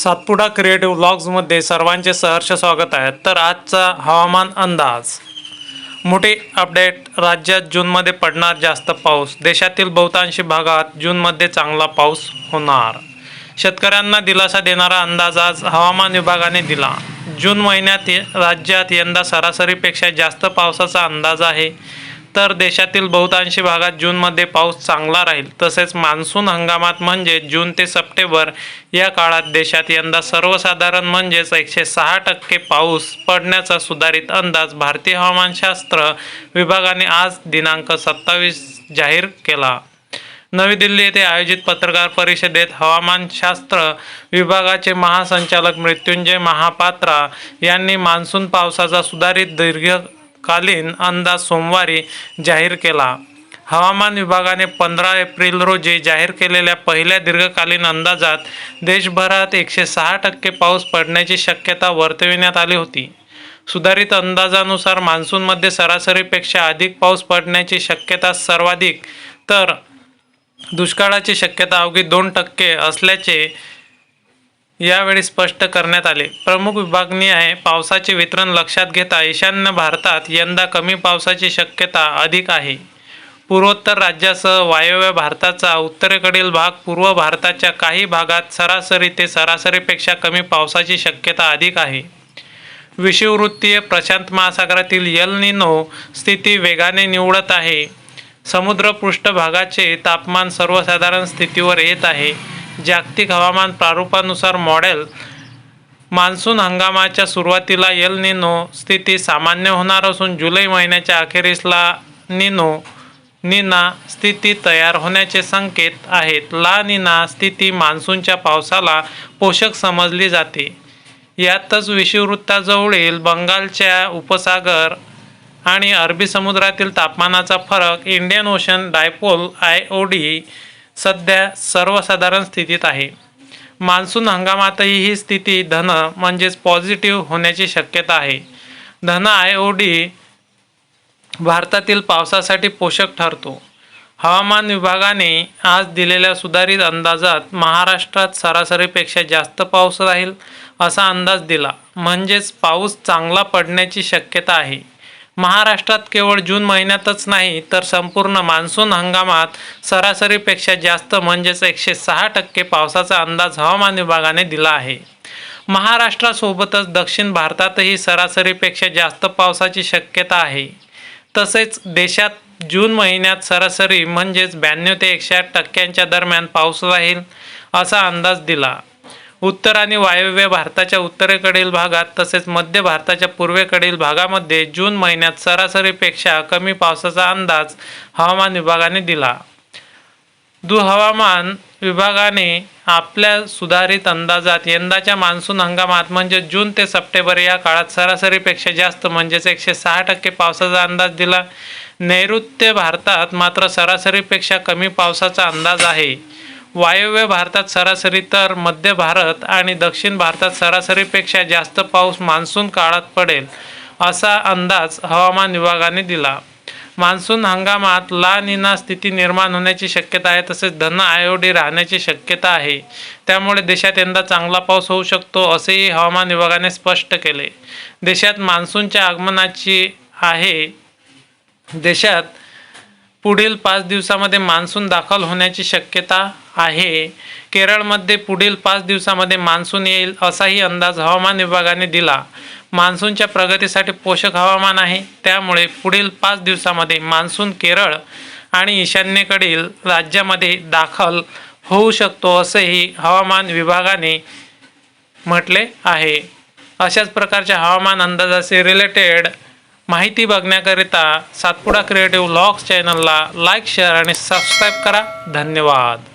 Satpura creative व्लॉग्समध्ये सर्वांचे सहर्ष स्वागत आहे. तर आजचा हवामान अंदाज. मोठी अपडेट राज्यात जूनमध्ये पडणार जास्त पाऊस. देशातील बहुतांशी भागात जूनमध्ये चांगला पाऊस होणार. शेतकऱ्यांना दिलासा देणारा अंदाज आज हवामान विभागाने दिला. जून महिन्यात राज्यात यंदा सरासरीपेक्षा जास्त पावसाचा अंदाज आहे. तर देशातील बहुतांशी भागात जूनमध्ये पाऊस चांगला राहील. तसेच मान्सून हंगामात म्हणजे जून ते सप्टेंबर या काळात देशात यंदा सर्वसाधारण म्हणजेच एकशे सहा टक्के पाऊस पडण्याचा सुधारित अंदाज भारतीय हवामानशास्त्र विभागाने आज दिनांक सत्तावीस जाहीर केला. नवी दिल्ली येथे आयोजित पत्रकार परिषदेत हवामानशास्त्र विभागाचे महासंचालक मृत्युंजय महापात्रा यांनी मान्सून पावसाचा सुधारित दीर्घ दीर्घकालीन अंदाज सोमवारी जाहीर केला. हवामान विभागाने पंधरा एप्रिल रोजी जाहीर केलेल्या पहिल्या दीर्घकालीन अंदाजात देशभरात एकशे सहा टक्के पाऊस पडण्याची शक्यता वर्तविण्यात आली होती. सुधारित अंदाजानुसार मान्सूनमध्ये सरासरीपेक्षा अधिक पाऊस पडण्याची शक्यता सर्वाधिक तर दुष्काळाची शक्यता अवघी दोन टक्के असल्याचे यावेळी स्पष्ट करण्यात आले. प्रमुख विभागणी आहे पावसाचे वितरण लक्षात घेता ईशान्य भारतात यंदा कमी पावसाची शक्यता अधिक आहे. पूर्वोत्तर राज्यासह वायव्य भारताचा उत्तरेकडील भाग पूर्व भारताच्या काही भागात सरासरी ते सरासरीपेक्षा कमी पावसाची शक्यता अधिक आहे. विषुववृत्तीय प्रशांत महासागरातील यल निनो स्थिती वेगाने निवडत आहे. समुद्र पृष्ठभागाचे तापमान सर्वसाधारण स्थितीवर येत आहे. जागतिक हवामान प्रारूपानुसार मॉडेल मान्सून हंगामाच्या सुरुवातीला यल निनो स्थिती सामान्य होणार असून जुलै महिन्याच्या अखेरीसला निनो निना स्थिती तयार होण्याचे संकेत आहेत. ला निना स्थिती मान्सूनच्या पावसाला पोषक समजली जाते. यातच विषुववृत्ताजवळील बंगालच्या उपसागर आणि अरबी समुद्रातील तापमानाचा फरक Indian Ocean dipole I O D सध्या सर्वसाधारण स्थितीत आहे. मान्सून हंगामातही ही स्थिती धन म्हणजेच पॉझिटिव्ह होण्याची शक्यता आहे. धन आय ओ डी भारतातील पावसासाठी पोषक ठरतो. हवामान विभागाने आज दिलेल्या सुधारित अंदाजात महाराष्ट्रात सरासरीपेक्षा जास्त पाऊस राहील असा अंदाज दिला. म्हणजेच पाऊस चांगला पडण्याची शक्यता आहे. महाराष्ट्रात केवळ जून महिन्यातच नाही तर संपूर्ण मान्सून हंगामात सरासरीपेक्षा जास्त म्हणजेच एकशे सहा टक्के पावसाचा अंदाज हवामान विभागाने दिला आहे. महाराष्ट्रासोबतच दक्षिण भारतातही सरासरीपेक्षा जास्त पावसाची शक्यता आहे. तसेच देशात जून महिन्यात सरासरी म्हणजेच ब्याण्णव ते एकशे आठ टक्क्यांच्या दरम्यान पाऊस राहील असा अंदाज दिला. उत्तर आणि वायव्य भारताच्या उत्तरेकडील भागात तसेच मध्य भारताच्या पूर्वेकडील भागामध्ये जून महिन्यात सरासरीपेक्षा कमी पावसाचा अंदाज हवामान विभागाने दिला. दु हवामान विभागाने आपल्या सुधारित अंदाजात यंदाच्या मान्सून हंगामात म्हणजे जून ते सप्टेंबर या काळात सरासरीपेक्षा जास्त म्हणजेच एकशे सहा टक्के पावसाचा अंदाज दिला. नैऋत्य भारतात मात्र सरासरीपेक्षा कमी पावसाचा अंदाज आहे. वायव्य भारतात सरासरी तर मध्य भारत आणि दक्षिण भारतात सरासरीपेक्षा जास्त पाऊस मान्सून काळात पडेल असा अंदाज हवामान विभागाने दिला. मान्सून हंगामात ला निना स्थिती निर्माण होण्याची शक्यता आहे तसेच धन आयोडी राहण्याची शक्यता आहे. त्यामुळे देशात यंदा चांगला पाऊस होऊ शकतो असेही हवामान विभागाने स्पष्ट केले. देशात मान्सूनच्या आगमनाची आहे. देशात पुढील पाच दिवसामध्ये मान्सून दाखल होण्याची शक्यता आहे. केरळमध्ये पुढील पाच दिवसामध्ये मान्सून येईल असाही अंदाज हवामान विभागाने दिला. मान्सूनच्या प्रगतीसाठी पोषक हवामान आहे. त्यामुळे पुढील पाच दिवसामध्ये मान्सून केरळ आणि ईशान्येकडील राज्यामध्ये दाखल होऊ शकतो असेही हवामान विभागाने म्हटले आहे. अशाच प्रकारच्या हवामान अंदाजाचे रिलेटेड माहिती बघण्याकरिता सातपुडा क्रिएटिव्ह व्लॉग्स चॅनलला लाईक शेअर आणि सबस्क्राईब करा. धन्यवाद.